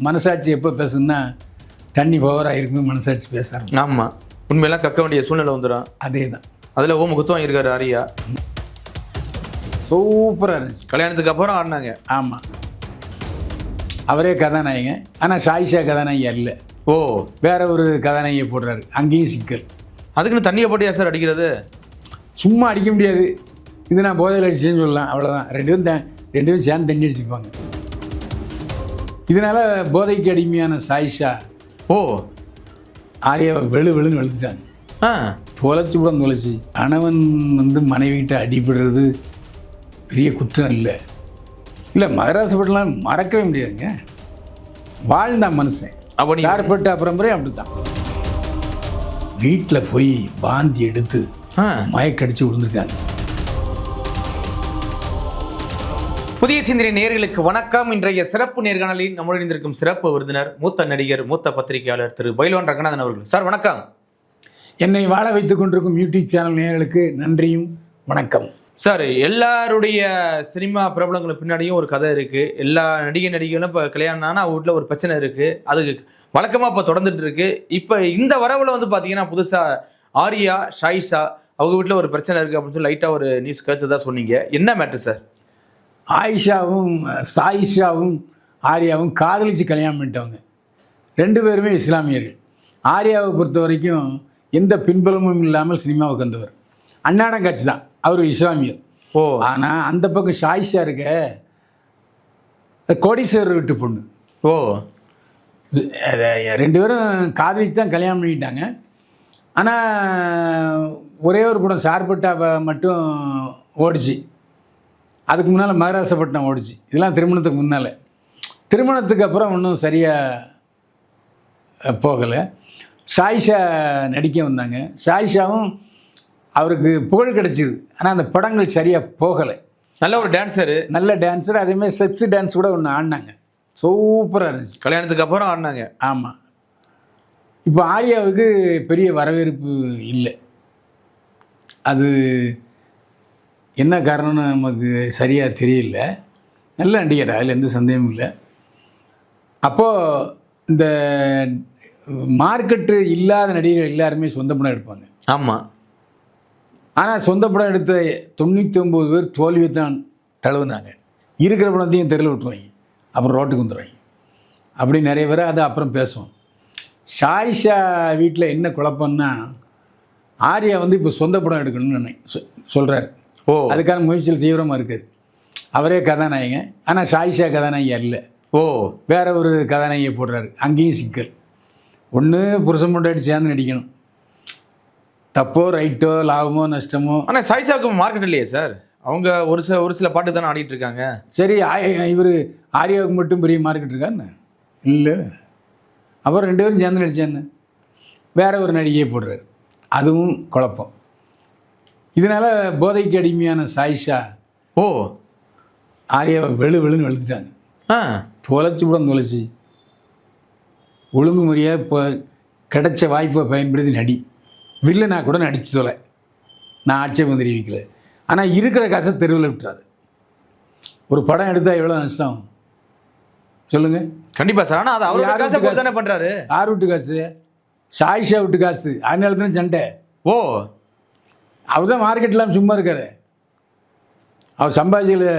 மனசாட்சி எப்போ பேசுன்னா தண்ணி ஓவராக இருக்கும் மனசாட்சி பேச ஆரம்பிக்கும். ஆமாம் உண்மையெல்லாம் கக்க வேண்டிய சூழ்நிலை வந்துடும் அதே தான் அதில் ஓ முகத்துவம் வாங்கியிருக்காரு ஆரியா. சூப்பராக இருந்துச்சு. கல்யாணத்துக்கு அப்புறம் ஆடினாங்க. ஆமாம் அவரே கதாநாயகன். ஆனால் சாயிஷா கதாநாயகி இல்லை ஓ. வேற ஒரு கதாநாயகியை போடுறாரு. அங்கேயும் சிக்கல். அதுக்குன்னு தண்ணியை போட்டு சார் அடிக்கிறது? சும்மா அடிக்க முடியாது. இது நான் போதையில் அடிச்சேன்னு சொல்லலாம். அவ்வளோதான் ரெண்டு பேரும் த- ரெண்டு பேரும் சேர்ந்து தண்ணி அடிச்சுப்பாங்க. இதனால போதைக்கு அடிமையான சாயிஷா ஓ. ஆரியாவை வெளு வெளுன்னு வெளுத்துட்டாங்க. ஆ. தொலைச்சி கூட தொலைச்சி. கணவன் வந்து மனைவிகிட்ட அடிபடுறது பெரிய குற்றம் இல்லை. இல்லை மதராசப்பட்டலாம் மறக்கவே முடியாதுங்க. வாழ்ந்தான் மனுஷன். அப்ப நீ- சார்பட்ட அப்புறம் முறை அப்படித்தான். வீட்டில் போய் வாந்தி எடுத்து மயக்கடிச்சு விழுந்திருக்காங்க. புதிய சிந்தனை நேயர்களுக்கு வணக்கம். இன்றைய சிறப்பு நேர்காணலில் நம்முடன் இருந்திருக்கும் சிறப்பு விருந்தினர் மூத்த நடிகர் மூத்த பத்திரிகையாளர் திரு பைலவான் ரங்கநாதன் அவர்கள். சார் வணக்கம். என்னை வாழ வைத்துக் கொண்டிருக்கும் யூடியூப் சேனல் நேயர்களுக்கு நன்றியும் வணக்கம். சார் எல்லாருடைய சினிமா பிரபலங்களுக்கு பின்னாடியும் ஒரு கதை இருக்கு. எல்லா நடிகை நடிகைகளும் இப்போ கல்யாணம் ஆனால் வீட்டில் ஒரு பிரச்சனை இருக்கு. அதுக்கு வழக்கமாக இப்போ தொடர்ந்துட்டு இருக்கு. இப்போ இந்த வரவுல வந்து பார்த்தீங்கன்னா புதுசாக ஆரியா ஷாயிஷா அவங்க வீட்டில் ஒரு பிரச்சனை இருக்கு அப்படின்னு சொல்லி லைட்டாக ஒரு நியூஸ் கேட்டதா சொன்னீங்க. என்ன மேட்ரு சார் ஆயிஷாவும் சாயிஷாவும் ஆர்யாவும் காதலிச்சு கல்யாணம் பண்ணிட்டவங்க. ரெண்டு பேருமே இஸ்லாமியர்கள். ஆர்யாவை பொறுத்த வரைக்கும் எந்த பின்புலமும் இல்லாமல் சினிமாவுக்கு வந்தவர். அன்னாடம் காட்சி தான். அவர் இஸ்லாமியர். ஓ. ஆனால் அந்த பக்கம் ஷாயிஷா இருக்க கோடீஸ்வரர் வீட்டு பொண்ணு. ஓ. ரெண்டு பேரும் காதலிச்சு தான் கல்யாணம் பண்ணிக்கிட்டாங்க. ஆனால் ஒரே ஒரு படம் சார்பட்டா மட்டும் ஓடிச்சு. அதுக்கு முன்னால் மகாராஷ்டிரப்பட்டினம் ஓடிச்சு. இதெல்லாம் திருமணத்துக்கு முன்னால். திருமணத்துக்கு அப்புறம் ஒன்றும் சரியாக போகலை. சாயிஷா நடிக்க வந்தாங்க. சாயிஷாவும் அவருக்கு புகழ் கிடைச்சிது. ஆனால் அந்த படங்கள் சரியாக போகலை. நல்ல ஒரு டான்ஸரு நல்ல டான்ஸர் அதேமாதிரி செக்ஸு டான்ஸ் கூட ஒன்று ஆடினாங்க. சூப்பராக இருந்துச்சு. கல்யாணத்துக்கு அப்புறம் ஆடினாங்க. ஆமாம் இப்போ ஆர்யாவுக்கு பெரிய வரவேற்பு இல்லை. அது என்ன காரணம்னு நமக்கு சரியாக தெரியல. நல்ல நடிகர்? அதில் எந்த சந்தேகமும் இல்லை. அப்போது இந்த மார்க்கெட்டு இல்லாத நடிகர்கள் எல்லாருமே சொந்த படம் எடுப்பாங்க. ஆமாம் ஆனால் சொந்த படம் எடுத்த தொண்ணூற்றி ஒம்பது பேர் தோல்வியை தான் தழுவுனாங்க. இருக்கிற படத்தையும் தெருவில் விட்டுருவாங்க. அப்புறம் ரோட்டுக்கு வந்துடுவாங்க அப்படி நிறைய பேர் அதை அப்புறம் பேசுவோம். ஷாயிஷா வீட்டில் என்ன குழப்பம்னா ஆர்யா வந்து இப்போ சொந்த படம் எடுக்கணும்னு நினை சொல்கிறார் ஓ. அதுக்கான முயற்சியில் தீவிரமாக இருக்கார். அவரே கதாநாயகன். ஆனால் ஷாயிஷா கதாநாயகி அல்ல. ஓ. வேற ஒரு கதாநாயகியை போடுறாரு. அங்கேயும் சிக்கல். ஒன்று புருஷன் பொண்டாட்டி சேர்ந்து நடிக்கணும். தப்போ ரைட்டோ லாபமோ நஷ்டமோ. ஆனால் சாய்ஷாவுக்கு மார்க்கெட் இல்லையே சார் அவங்க ஒரு சில ஒரு சில பாட்டு தானே ஆடிட்டு இருக்காங்க. சரி இவர் ஆர்யாவுக்கு மட்டும் பெரிய மார்க்கெட் இருக்கான்னு இல்லை. அப்புறம் ரெண்டு பேரும் சேர்ந்து நடிச்சான்னு வேற ஒரு நடிகையை போடுறாரு. அதுவும் குழப்பம். இதனால் போதைக்கு அடிமையான சாயிஷா ஓ. ஆர்யாவை வெளு வெளுன்னு வெளுத்துட்டாங்க. ஆ. தொலைச்சி கூட தொலைச்சி. ஒழுங்கு முறையாக இப்போ கிடைச்ச வாய்ப்பை பயன்படுத்தி நடி. வில்லனா கூட நடிச்சு தொலை. நான் ஆட்சேபம் தெரிவிக்கல. ஆனால் இருக்கிற காசை தெருவில் விட்டுறாது. ஒரு படம் எடுத்தால் எவ்வளோ நஷ்டம்? சொல்லுங்கள் கண்டிப்பா சார். ஆனால் அது அவரோட காசை தானே பண்றாரு? யார் விட்டு காசு? சாயிஷா விட்டு காசு. அதனால தானே சண்டை. ஓ. அவர் தான் மார்க்கெட் இல்லாமல் சும்மா இருக்காரு. அவர் சம்பாதிச்சியில்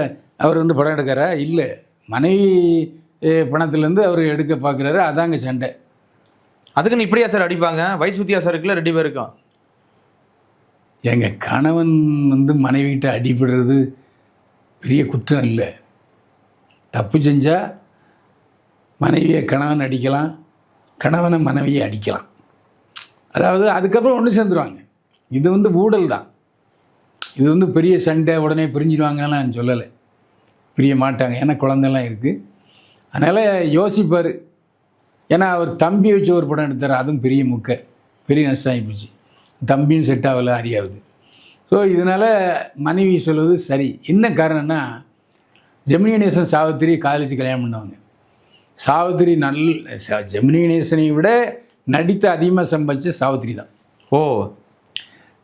அவர் வந்து படம் எடுக்காரா இல்லை. மனைவி பணத்துலேருந்து அவர் எடுக்க பார்க்குறாரு. அதாங்க சண்டை. அதுக்குன்னு இப்படியா சார் அடிப்பாங்க? வயசு வித்தியாசம் இருக்குல்ல ரெண்டு பேருக்கும் எங்க கணவன் வந்து மனைவிகிட்ட அடிபடுறது பெரிய குற்றம் இல்லை. தப்பு செஞ்சால் மனைவியை கணவன் அடிக்கலாம். கணவனை மனைவியை அடிக்கலாம். அதாவது அதுக்கப்புறம் ஒன்று சேர்ந்துருவாங்க. இது வந்து ஊழல் தான். இது வந்து பெரிய சண்டை உடனே பிரிஞ்சிருவாங்கன்னு நான் சொல்லலை. பிரிய மாட்டாங்க. ஏன்னா குழந்தைலாம் இருக்குது அதனால் யோசிப்பார். ஏன்னா அவர் தம்பி வச்சு ஒரு படம் எடுத்தார். அதுவும் பெரிய முக்க. பெரிய நஷ்டம் ஆகிப்போச்சு தம்பியும் செட் ஆகலை அறியாவது ஸோ இதனால் மனைவி சொல்வது சரி. என்ன காரணம்னா ஜெமினி கணேசன் சாவித்திரி காதலிச்சு கல்யாணம் பண்ணவங்க. சாவித்திரி நல் ஜெமினி கணேசனை விட நடித்து அதிகமாக சம்பாதிச்ச சாவித்திரி தான். ஓ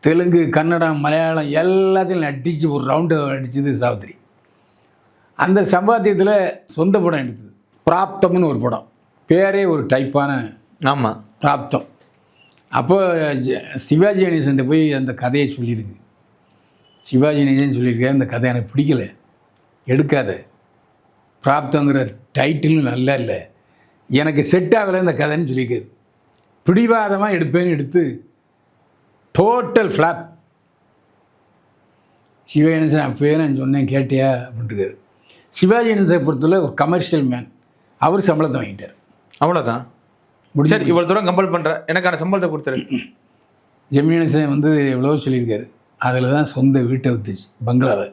தெலுங்கு கன்னடம் மலையாளம் எல்லாத்தையும் நடித்து ஒரு ரவுண்டு அடிச்சது சாவித்திரி. அந்த சம்பாத்தியத்தில் சொந்த படம் எடுத்தது. பிராப்தம்னு ஒரு படம். பேரே ஒரு டைப்பான ஆமாம் பிராப்தம். அப்போ சிவாஜி கணேசன் போய் அந்த கதையை சொல்லியிருக்கு. சிவாஜி கணேசன் சொல்லியிருக்காரு இந்த கதை எனக்கு பிடிக்கல. எடுக்காத. பிராப்தங்கிற டைட்டிலும் நல்லா இல்லை. எனக்கு செட் ஆகலை இந்த கதைன்னு சொல்லியிருக்காரு. பிடிவாதமாக எடுப்பேன்னு எடுத்து டோட்டல் ஃப்ளாப் சிவாஜி கணேசன் அப்போயே நான் சொன்னேன் கேட்டியா? அப்படின்ட்டுருக்காரு சிவாஜி கணேசனை பொறுத்தவரை ஒரு கமர்ஷியல் மேன் அவர் சம்பளத்தை வாங்கிட்டார். அவ்வளோதான் முடிஞ்சு சரி இவ்வளோ தூரம் கம்பல் பண்ணுறேன் எனக்கான சம்பளத்தை கொடுத்துரு. ஜெமினி கணேசன் வந்து எவ்வளோ சொல்லியிருக்காரு. அதில் தான் சொந்த வீட்டை வித்துச்சு பங்களாவை.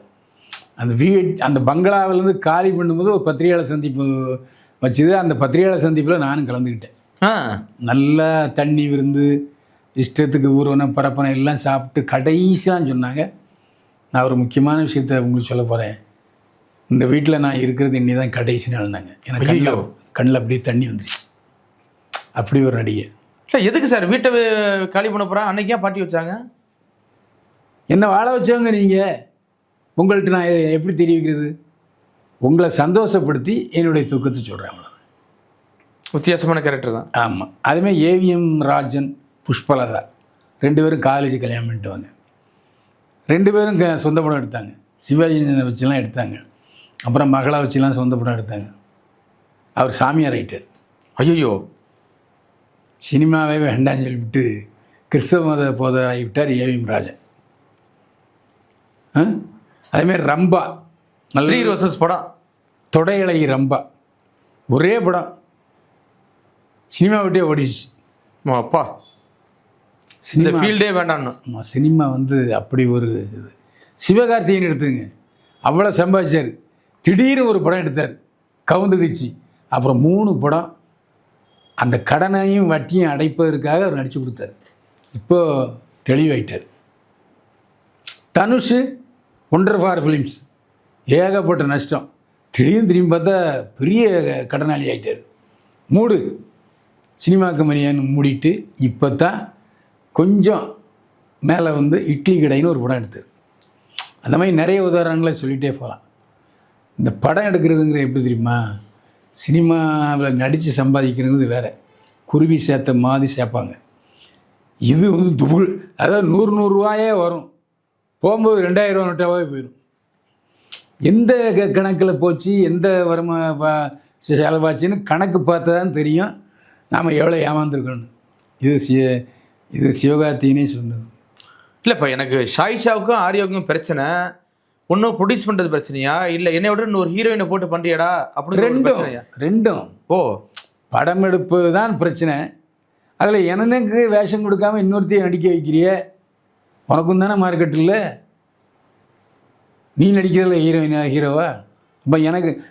அந்த வீட் அந்த பங்களாவிலேருந்து காலி பண்ணும்போது ஒரு பத்திரிகையாளர் சந்திப்பு வச்சுது. அந்த பத்திரிகையாளர் சந்திப்பில் நானும் கலந்துக்கிட்டேன். நல்லா தண்ணி விருந்து இஷ்டத்துக்கு ஊர்வன பரப்பனை எல்லாம் சாப்பிட்டு கடைசியாக சொன்னாங்க. நான் ஒரு முக்கியமான விஷயத்த உங்களுக்கு சொல்ல போகிறேன் இந்த வீட்டில் நான் இருக்கிறது இன்னி தான் கடைசி நாள்னாங்க. எனக்கு கண்ணில். கண்ணில் அப்படியே தண்ணி வந்துருச்சு. அப்படி ஒரு நடிகை. இல்லை எதுக்கு சார்? வீட்டை காலி பண்ண போகிறா அன்னைக்கு பாட்டி வச்சாங்க? என்ன வாழ வச்சவங்க நீங்கள் உங்கள்கிட்ட நான் எப்படி தெரிவிக்கிறது? உங்களை சந்தோஷப்படுத்தி என்னுடைய துக்கத்தை சொல்கிறேன் அவ்வளோ வித்தியாசமான கேரக்டர் தான். ஆமாம் அதுமாதிரி ஏவிஎம் ராஜன் புஷ்பலதா. ரெண்டு பேரும் காலேஜ் கல்யாணம் பண்ணிட்டுவாங்க. ரெண்டு பேரும் க சொந்த படம் எடுத்தாங்க. சிவாஜி வச்சுலாம் எடுத்தாங்க. அப்புறம் மகளை வச்சுலாம் சொந்த படம் எடுத்தாங்க. அவர் சாமியார் ரைட்டர் ஐயோ சினிமாவே வேண்டாம்னு சொல்லிவிட்டு கிறிஸ்தவ மத போதராகி விட்டார் ஏவிஎம் ராஜன். ஆ? அதேமாதிரி ரம்பா. நல்ல ரோசஸ் படம். தொடையலை ரம்பா. ஒரே படம். சினிமா விட்டே ஓடிடுச்சு. ஓ, அப்பா. இந்த ஃபீல்டே வேண்டாம்னு ஆமா, சினிமா வந்து அப்படி ஒரு இது. சிவகார்த்திகேயன் எடுத்துங்க. அவ்வளோ சம்பாதிச்சார். திடீர்னு ஒரு படம் எடுத்தார். கவுந்துடுச்சு அப்புறம் மூணு படம். அந்த கடனையும் வட்டியும் அடைப்பதற்காக அவர் நடித்து கொடுத்தாரு. இப்போ தெளிவாயிட்டார். தனுஷ் ஒன்றர் ஃபார் ஃபிலிம்ஸ் ஏகப்பட்ட நஷ்டம். திடீர்னு திரும்பி பார்த்தா பெரிய கடனாளி ஆயிட்டார் மூடு. சினிமா கம்பெனியான்னு மூடிட்டு இப்போ தான் கொஞ்சம் மேலே வந்து இட்லி கடைன்னு ஒரு படம் எடுத்தார் அந்த மாதிரி நிறைய உதாரணங்களை சொல்லிகிட்டே போகலாம். இந்த படம் எடுக்கிறதுங்கிற எப்படி தெரியுமா? சினிமாவில் நடித்து சம்பாதிக்கிறது வேறு. குருவி சேர்த்த மாதிரி சேர்ப்பாங்க. இது வந்து துபுள் அதாவது நூறு நூறுரூவாயே வரும். போகும்போது ரெண்டாயிரம் ரூபா நோட்டாவே போயிடும். எந்த க கணக்கில் போச்சு எந்த வருமா செலவாச்சுன்னு கணக்கு பார்த்தா தான் தெரியும். நாம் எவ்வளோ ஏமாந்துருக்கோன்னு இது இது சிவகார்த்திகனே சொன்னது. இல்லைப்பா எனக்கு ஷாயிஷாவுக்கும் ஆரியாவுக்கும் பிரச்சனை. ஒன்றும் ப்ரொடியூஸ் பண்ணுறது பிரச்சனையா? இல்லை என்னை விட இன்னொரு ஹீரோயினை போட்டு பண்ணுறியாடா அப்படின்னு ரெண்டும் ரெண்டும். ஓ. படம் எடுப்பு தான் பிரச்சனை. அதில் எனக்கு வேஷம் கொடுக்காம இன்னொருத்தையும் நடிக்க வைக்கிறிய? உனக்கும் தானே மார்க்கெட் இல்லை? நீ நடிக்கிறதில்ல ஹீரோயினா ஹீரோவா அப்போ எனக்கு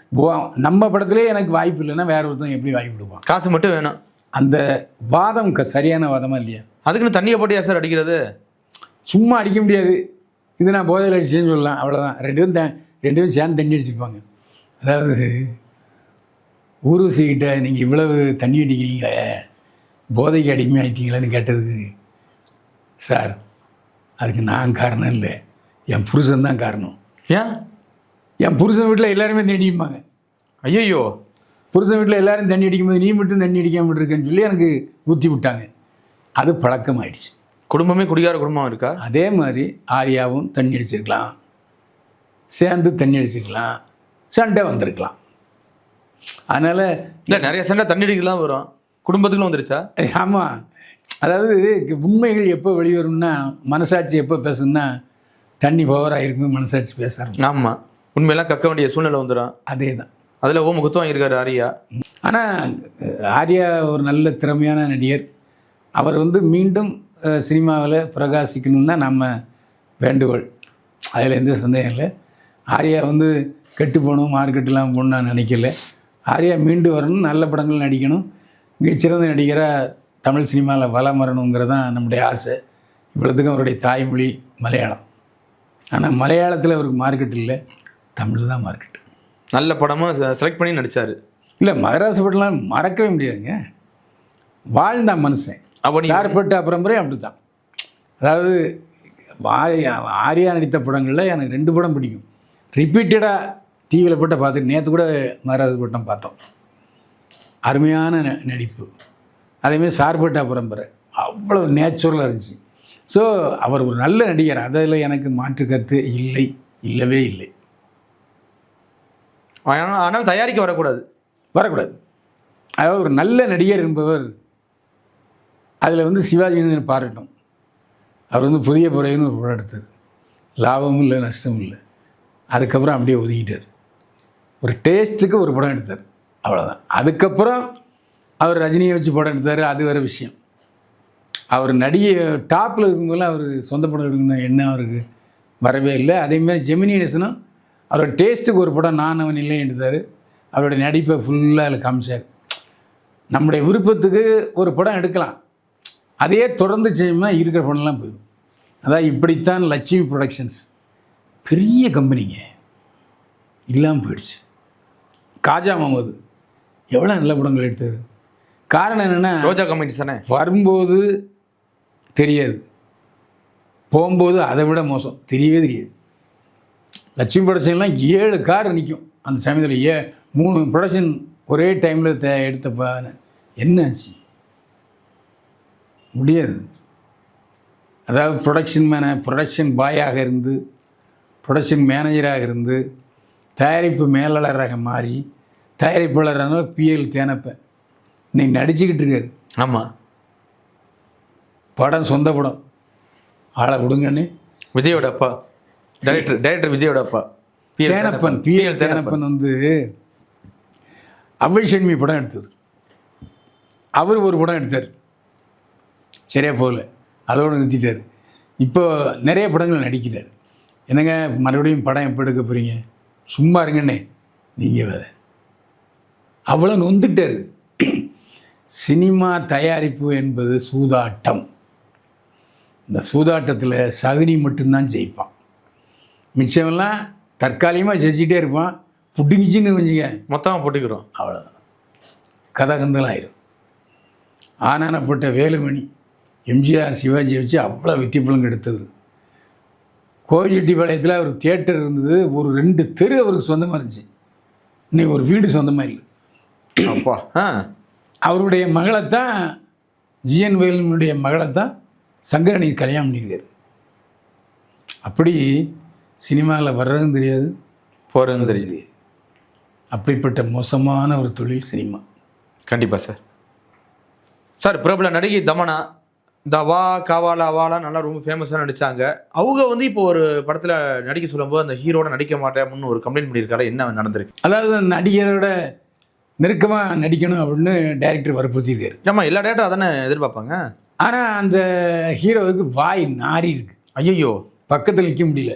நம்ம படத்திலே எனக்கு வாய்ப்பு இல்லைன்னா வேற ஒருத்தன் எப்படி வாய்ப்பு கொடுப்பான்? காசு மட்டும் வேணும். அந்த வாதம் சரியான வாதமா இல்லையா? அதுக்குன்னு தண்ணியை போட்டு சார் அடிக்கிறது? சும்மா அடிக்க முடியாது. இது நான் போதையில் அடிச்சேன்னு சொல்லலாம். அவ்வளோதான் ரெண்டு பேரும் த- ரெண்டு பேரும் சேர்ந்து தண்ணி அடிச்சுப்பாங்க அதாவது ஊர்வசிக்கிட்ட நீங்கள் இவ்வளவு தண்ணி அடிக்கிறீங்களே போதைக்கு அடிமை ஆயிட்டீங்களேன்னு கேட்டதுக்கு சார் அதுக்கு நான் காரணம் இல்லை. என் புருஷன் தான் காரணம். ஏன்? என் புருஷன் வீட்டில் எல்லாருமே தண்ணி அடிப்பாங்க. ஐயோ புருஷன் வீட்டில் எல்லாரும் தண்ணி அடிக்கும்போது நீ மட்டும் தண்ணி அடிக்காம இருக்கேன்னு சொல்லி எனக்கு ஊற்றி விட்டாங்க. அது பழக்கமாயிடுச்சு. குடும்பமே குடிகார குடும்பம் இருக்கா? அதே மாதிரி ஆரியாவும் தண்ணி அடிச்சிருக்கலாம். சேர்ந்து தண்ணி அடிச்சிருக்கலாம். சண்டை வந்திருக்கலாம். அதனால் இல்லை நிறைய சண்டை தண்ணி அடிக்கலாம் வரும். குடும்பத்துக்குள்ள வந்துருச்சா? ஆமாம் அதாவது உண்மைகள் எப்போ வெளிவரும்னா மனசாட்சி எப்போ பேசும்னா தண்ணி ஓவராக இருக்கும் மனசாட்சி பேச ஆரம்பிக்கும். ஆமாம் உண்மையெல்லாம் கக்க வேண்டிய சூழ்நிலை வந்துடும் அதே தான் அதில் ஓ முகத்துவம் வாங்கியிருக்காரு ஆரியா. ஆனால் ஆர்யா ஒரு நல்ல திறமையான நடிகர். அவர் வந்து மீண்டும் சினிமாவில் பிரகாசிக்கணும்னு தான் நம்ம வேண்டுகோள். அதில் எந்த சந்தேகம் இல்லை. ஆர்யா வந்து கெட்டு போகணும் மார்க்கெட்டெலாம் போகணும்னு நான் நினைக்கல. ஆர்யா மீண்டு வரணும் நல்ல படங்கள் நடிக்கணும். மிகச்சிறந்த நடிகராக தமிழ் சினிமாவில் வலம் வரணுங்கிறது தான் நம்முடைய ஆசை. இவ்வளோத்துக்கும் அவருடைய தாய்மொழி மலையாளம். ஆனால் மலையாளத்தில் அவருக்கு மார்க்கெட் இல்லை. தமிழ் தான் மார்க்கெட். நல்ல படமும் செலக்ட் பண்ணி நடிச்சாரு. இல்லை மதராச படம்லாம் மறக்கவே முடியாதுங்க. வாழ்ந்தான் மனுஷன். அப்போ நீ சார்பட்ட பரம்பரை அப்படி தான் அதாவது ஆரியா ஆரியா நடித்த படங்களில் எனக்கு ரெண்டு படம் பிடிக்கும். ரிப்பீட்டடாக டிவியில் போட்டு பார்த்துட்டு நேற்று கூட மதராச பட்டம் பார்த்தோம். அருமையான நடிப்பு. அதேமாதிரி சார்பட்டா பரம்பரை அவ்வளோ நேச்சுரலாக இருந்துச்சு. ஸோ அவர் ஒரு நல்ல நடிகர். அதில் எனக்கு மாற்று கருத்து இல்லை இல்லவே இல்லை. ஆனால் ஆனால் தயாரிக்க வரக்கூடாது. வரக்கூடாது. அதாவது ஒரு நல்ல நடிகர் என்பவர் அதில் வந்து சிவாஜி கணேசன் பாராட்டும் அவர் வந்து புதிய புறைன்னு ஒரு படம் எடுத்தார். லாபமும் இல்லை நஷ்டமும் இல்லை. அதுக்கப்புறம் அப்படியே ஒதுக்கிட்டார். ஒரு டேஸ்ட்டுக்கு ஒரு படம் எடுத்தார். அவ்வளோதான் அதுக்கப்புறம் அவர் ரஜினியை வச்சு படம் எடுத்தார். அது வேறு விஷயம். அவர் நடிகை டாப்பில் இருக்கும்போதெல்லாம் அவர் சொந்த படம் எடுக்கணும். என்ன அவருக்கு வரவே இல்லை. அதேமாதிரி ஜெமினி கணேசனும் அவரோட டேஸ்ட்டுக்கு ஒரு படம் நான் அவன் இல்லை எடுத்தார். அவருடைய நடிப்பை ஃபுல்லாக அதில் காமிச்சார். நம்முடைய விருப்பத்துக்கு ஒரு படம் எடுக்கலாம். அதையே தொடர்ந்து செய்யணும்னா இருக்கிற படம்லாம் போயிடும். அதான் இப்படித்தான் லட்சுமி ப்ரொடக்ஷன்ஸ் பெரிய கம்பெனிங்க. இல்லாமல் போயிடுச்சு. காஜா முகமது எவ்வளோ நல்ல படங்கள் எடுத்தார். காரணம் என்னென்னா ரோஜா கமிட்டி தானே? வரும்போது தெரியாது. போகும்போது அதை விட மோசம். தெரியவே தெரியாது. லட்சுமி ப்ரொடக்ஷன்லாம் ஏழு கார் நிற்கும். அந்த சமயத்தில் ஏ மூணு ப்ரொடக்ஷன் ஒரே டைமில் தே எடுத்தப்ப என்னாச்சு முடியாது. அதாவது ப்ரொடக்ஷன் மேன ப்ரொடக்ஷன் பாயாக இருந்து ப்ரொடக்ஷன் மேனேஜராக இருந்து தயாரிப்பு மேலாளராக மாறி தயாரிப்பாளராக பிஎல் தேனப்ப. இன்னைக்கு நடிச்சுக்கிட்டு இருக்காரு. ஆமாம் படம் சொந்த படம். ஆளை விடுங்கன்னு. விஜயோட அப்பா. டைரக்டர் டைரக்டர் விஜயோட அப்பா. தேனப்பன். பிஎல் தேனப்பன். வந்து அவ்வை சண்மி படம் எடுத்தது. அவர் ஒரு படம் எடுத்தார். சரியா போகல. அதோடு நிறுத்திட்டார். இப்போ நிறைய படங்கள் நடிக்கிறார். என்னங்க மறுபடியும் படம் எப்போ எடுக்க போகிறீங்க சும்மா இருங்கண்ணே. நீங்கள் வேற. அவ்வளோ நொந்துட்டார். சினிமா தயாரிப்பு என்பது சூதாட்டம். இந்த சூதாட்டத்தில் சகுனி மட்டும்தான் ஜெயிப்பான். மிச்சமெல்லாம் தற்காலிகமாக ஜெயிச்சிட்டே இருப்பான். புட்டுங்கிச்சின்னு வச்சுங்க மொத்தமாக போட்டுக்கிறோம். அவ்வளோதான் கதகந்தல் ஆயிரும் ஆனானப்பட்ட வேலுமணி எம்ஜிஆர் சிவாஜியை வச்சு அவ்வளோ வெற்றி பலன் எடுத்தவர். கோவில்செட்டிப்பாளையத்தில் ஒரு தியேட்டர் இருந்தது. ஒரு ரெண்டு தெரு அவருக்கு சொந்தமாக இருந்துச்சு. இன்னைக்கு ஒரு வீடு சொந்தமாக இல்லை. அப்பா. ஆ. அவருடைய மகளைத்தான் ஜிஎன் வேலுமணியுடைய மகளைத்தான் சங்கரணி கல்யாணம் பண்ணியிருக்காரு அப்படி சினிமாவில் வர்றதும் தெரியாது போகிறது தெரியுது. அப்படிப்பட்ட மோசமான ஒரு தொழில் சினிமா. கண்டிப்பாக சார். சார் பிரபல நடிகை தமனா தவா காவாலா அவாலா நல்லா ரொம்ப ஃபேமஸாக நடிச்சாங்க. அவங்க வந்து இப்போ ஒரு படத்தில் நடிக்க சொல்லும்போது அந்த ஹீரோட நடிக்க மாட்டேன்னு ஒரு கம்ப்ளைண்ட் பண்ணியிருக்காரு. என்ன நடந்திருக்கு? அதாவது அந்த நடிகரோட நெருக்கமாக நடிக்கணும் அப்படின்னு டைரக்டர் வற்புறுத்தியிருக்காரு. ஆமாம் எல்லா டேட்டா அதானே எதிர்பார்ப்பாங்க? ஆனால் அந்த ஹீரோவுக்கு வாய் நாரி இருக்கு. ஐயோ பக்கத்தில் நிற்க முடியல.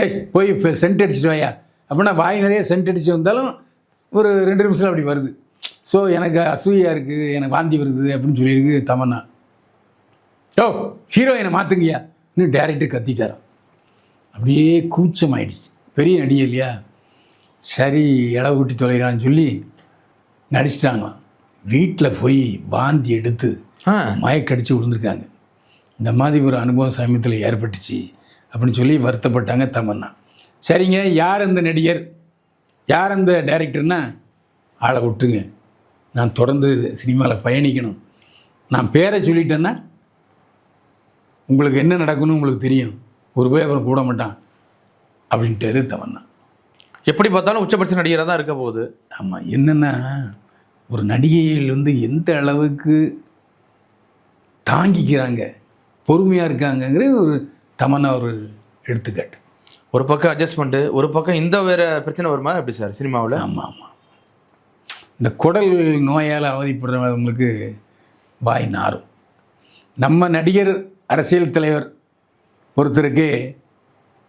ஏய் போய் இப்போ சென்ட் அடிச்சிட்டு வாயா. அப்படின்னா வாய் நிறைய சென்ட் அடிச்சு வந்தாலும் ஒரு ரெண்டு நிமிஷத்தில் அப்படி வருது. ஸோ எனக்கு அசூயாக இருக்குது எனக்கு வாந்தி வருது அப்படின்னு சொல்லியிருக்கு தமன்னா. ஓ ஹீரோயினை மாற்றுங்கய்யா இன்னும் டேரக்டர் கத்திட்டாராம் அப்படியே கூச்சமாயிடுச்சு. பெரிய நடிகை இல்லையா? சரி இடம் கூட்டி தொலைகிறான்னு சொல்லி நடிச்சிட்டாங்களாம். வீட்டில் போய் வாந்தி எடுத்து மயக்கடிச்சு விழுந்திருக்காங்க. இந்த மாதிரி ஒரு அனுபவம் சமயத்தில் ஏற்பட்டுச்சு அப்படின்னு சொல்லி வருத்தப்பட்டாங்க தமன்னா. சரிங்க யார் அந்த நடிகர்? யார் அந்த டைரக்டர்னா ஆளை விட்டுருங்க. நான் தொடர்ந்து சினிமாவில் பயணிக்கணும். நான் பேரை சொல்லிட்டேன்னா உங்களுக்கு என்ன நடக்கும்னு உங்களுக்கு தெரியும். ஒரு போய் அப்புறம் கூட மாட்டான். அப்படின்ட்டு தமன்னா எப்படி பார்த்தாலும் உச்சபட்ச நடிகராக தான் இருக்க போகுது. ஆமாம் என்னென்னா ஒரு நடிகைகள் வந்து எந்த அளவுக்கு தாங்கிக்கிறாங்க பொறுமையாக இருக்காங்கங்கிறது ஒரு தமன்னா ஒரு எடுத்துக்காட்டு. ஒரு பக்கம் அட்ஜஸ்ட்மெண்ட்டு ஒரு பக்கம் இந்த வேற பிரச்சனை வருமா? எப்படி சார் சினிமாவில்? ஆமாம் ஆமாம் இந்த குடல் நோயால் அவதிப்படுறவங்களுக்கு வாய் நாரும். நம்ம நடிகர் அரசியல் தலைவர் ஒருத்தருக்கு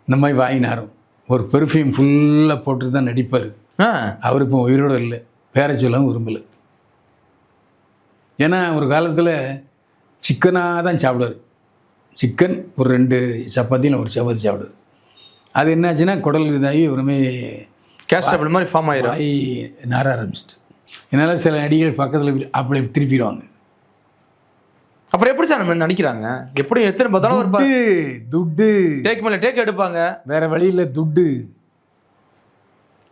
இந்த மாதிரி நாரும் ஒரு பெர்ஃப்யூம் ஃபுல்லாக போட்டு தான் நடிப்பார். அவர் இப்போ உயிரோடு இல்லை. பேரை சொல்லவும் விரும்பலை. ஏன்னா ஒரு காலத்தில் சிக்கனாக தான் சாப்பிடுவார். சிக்கன் ஒரு ரெண்டு சப்பாத்தியில் ஒரு சப்பாத்தி சாப்பிடுவார். அது என்னாச்சுன்னா குடல் இதாகி ஒருமே கேஸ்டபிள் மாதிரி ஃபார்ம் வாய் நார ஆரம்பிச்சிட்டு. இதனால் சில நடிகர்கள் பக்கத்தில் அப்படி திருப்பிடுவாங்க. அப்புறம் எப்படி சார் நம்ம நடிக்கிறாங்க? எப்படி எத்தனை பார்த்தாலும் ஒரு துட்டு டேக் மேலே டேக் எடுப்பாங்க. வேற வழியில் துட்டு.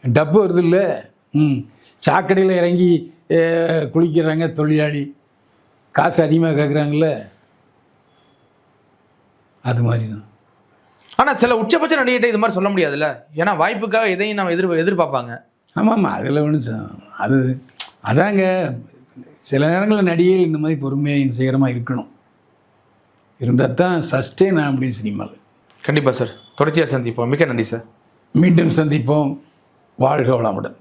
டப்பு வருது இல்லை? ம். சாக்கடையில் இறங்கி குளிக்கிறாங்க தொழிலாளி. காசு அதிகமாக கேட்குறாங்கல்ல அது மாதிரி தான் ஆனா சில உச்சபட்ச நடிகர்கிட்ட இது மாதிரி சொல்ல முடியாதுல்ல? ஏன்னா வாய்ப்புக்காக எதையும் நம்ம எதிர் எதிர்பார்ப்பாங்க. ஆமாம்மா அதில் ஒன்றும் அது அதாங்க சில நேரங்களில் நடிகைகள் இந்த மாதிரி பொறுமையாக சீக்கிரமாக இருக்கணும். இருந்தால் தான் சஸ்டெயின் அப்படின்னு சினிமாவில் கண்டிப்பா சார் தொடர்ச்சியா சந்திப்போம். மிக்க நன்றி சார் மீண்டும் சந்திப்போம். வாழ்க வளமுடன்.